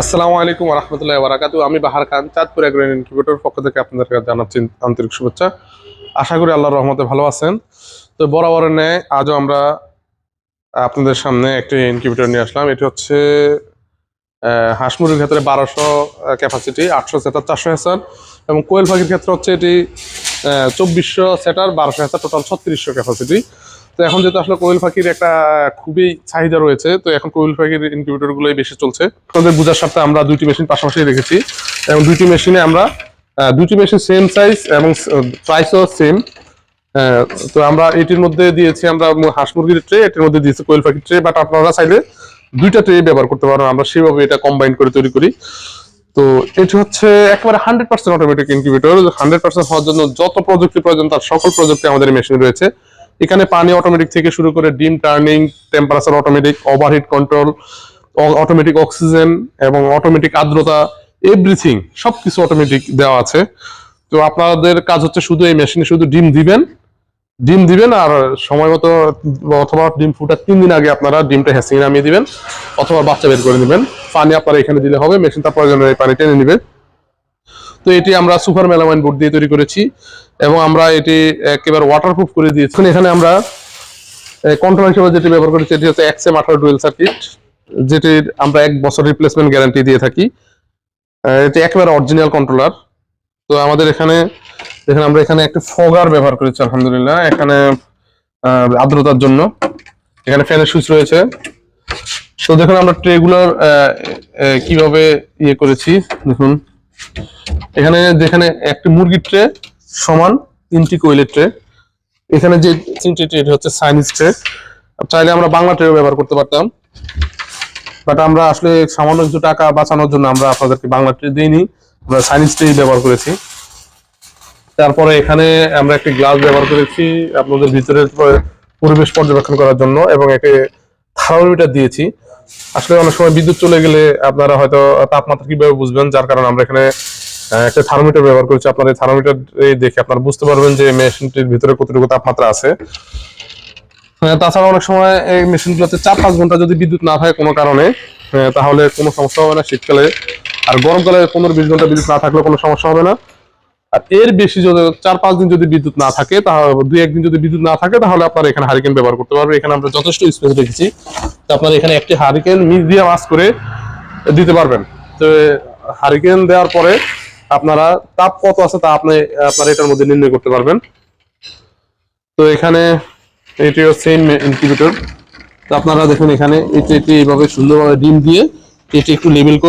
আসসালামু আলাইকুম রহমতুল্লাহ বারাকাতু। আমি বাহার খান, চাঁদপুর এগ্রো ইনকিউবেটর পক্ষ থেকে আপনাদের কাছে জানাচ্ছি আন্তরিক শুভেচ্ছা। আশা করি আল্লাহর রহমতে ভালো আছেন। তো বরাবর ন্যায় আজও আমরা আপনাদের সামনে একটি ইনকিউবেটর নিয়ে আসলাম। এটি হচ্ছে হাঁস মুরগির ক্ষেত্রে বারোশো ক্যাপাসিটি আটশো সেটার চারশো হেসার এবং কোয়েল পাখির ক্ষেত্রে হচ্ছে এটি চব্বিশশো সেটার বারোশো হেসার টোটাল ছত্রিশশো ক্যাপাসিটি তো এখন যেহেতু আসলে কোয়েল পাখির একটা খুবই চাহিদা রয়েছে, তো এখন কোয়েল পাখির ইনকিউবেটর গুলোই বেশি চলছে। আপনাদের বুঝার সাথে আমরা দুইটি মেশিন পাশাপাশি রেখেছি, এবং দুইটি মেশিনে আমরা দুইটি মেশিন সেম সাইজ এবং প্রাইসও সেম তো আমরা এটির মধ্যে দিয়েছি, আমরা হাঁস মুরগির ট্রে এটির মধ্যে দিয়েছি কোয়েল পাখির ট্রে বাট আপনারা চাইলে দুইটা ট্রে ব্যবহার করতে পারেন, আমরা সেভাবে এটা কম্বাইন করে তৈরি করি। তো এটি হচ্ছে একেবারে hundred percent automatic incubator hundred percent হওয়ার জন্য যত প্রযুক্তি প্রয়োজন, তার সকল প্রযুক্তি আমাদের মেশিন রয়েছে। এখানে পানি অটোমেটিক থেকে শুরু করে ডিম turning temperature automatic overheat control automatic oxygen এবং অটোমেটিক আর্দ্রতা এভরিথিং সবকিছু অটোমেটিক দেওয়া আছে। তো আপনাদের কাজ হচ্ছে শুধু এই মেশিনে শুধু ডিম দিবেন ডিম দিবেন আর সময় মতো অথবা ডিম ফুটার তিন দিন আগে আপনারা ডিমটা হ্যাসিং নামিয়ে দিবেন অথবা বাচ্চা বের করে নেবেন। পানি আপনারা এখানে দিলে হবে, মেশিনটা প্রয়োজনে এই পানি টেনে নিবে। তো এটি আমরা সুপার মেলামাইন বোর্ড দিয়ে তৈরি করেছি এবং আমরা এটি একেবারে ওয়াটারপ্রুফ করে দিয়েছি। এখন এখানে আমরা কন্ট্রোল হিসেবে যেটি ব্যবহার করেছি, এটি হচ্ছে এক্সএম আঠারো ডুয়েল সার্কিট যেটির আমরা এক বছর রিপ্লেসমেন্ট গ্যারান্টি দিয়ে থাকি। এটি একেবারে অরিজিনাল কন্ট্রোলার তো আমাদের এখানে দেখেন, আমরা এখানে একটা ফগার ব্যবহার করেছি, আলহামদুলিল্লাহ। এখানে আর্দ্রতার জন্য। এখানে ফ্যানের সুইচ রয়েছে। তো দেখুন, আমরা ট্রেগুলার কীভাবে ইয়ে করেছি, দেখুন। এখানে যেখানে একটি মুরগির ট্রে সমান তিনটি কোয়েলের ট্রে এখানে যে তিনটি ট্রে হচ্ছে চাইনিজ ট্রে চাইলে আমরা বাংলা ট্রেও ব্যবহার করতে পারতাম। বাট আমরা আসলে সামান্য কিছু টাকা বাঁচানোর জন্য আমরা আপনাদেরকে বাংলা ট্রে দিইনি। আমরা চাইনিজ ট্রেই ব্যবহার করেছি। তারপরে এখানে আমরা একটি গ্লাস ব্যবহার করেছি আপনাদের ভিতরের পরিবেশ পর্যবেক্ষণ করার জন্য এবং একে থার্মোমিটার দিয়েছি। আসলে অনেক সময় বিদ্যুৎ চলে গেলে আপনারা হয়তো তাপমাত্রা কীভাবে বুঝবেন যার কারণে আমরা এখানে একটা থার্মোমিটার ব্যবহার করেছি। আপনার এই থার্মোমিটার দেখে আপনারা বুঝতে পারবেন যে মেশিনটির ভিতরে কতটুকু তাপমাত্রা আছে। আহ, তাছাড়া অনেক সময় এই মেশিনগুলোতে চার পাঁচ ঘণ্টা যদি বিদ্যুৎ না থাকে কোনো কারণে আহ, তাহলে কোনো সমস্যা হবে না শীতকালে। আর গরমকালে পনেরো বিশ ঘণ্টা বিদ্যুৎ না থাকলেও কোনো সমস্যা হবে না। আর এর বেশি যদি চার পাঁচ দিন যদি বিদ্যুৎ না থাকে তাহলে দুই একদিন যদি বিদ্যুৎ না থাকে, তাহলে আপনারা এখানে হারিকেন ব্যবহার করতে পারবেন। এখানে আমরা যথেষ্ট স্পেস রেখেছি তো আপনারা এখানে একটি হারিকেন মিডিয়াম আস করে দিতে পারবেন। তো হারিকেন দেওয়ার পরে আপনারা তাপ কত আছে তা আপনি, আপনারা এটার মধ্যে নির্ণয় করতে পারবেন। তো এখানে এটি হচ্ছে ইনকিউবেটর তো আপনারা দেখুন এখানে এটি এটি এইভাবে সুন্দরভাবে ডিম দিয়ে এটি একটু লেবেল করে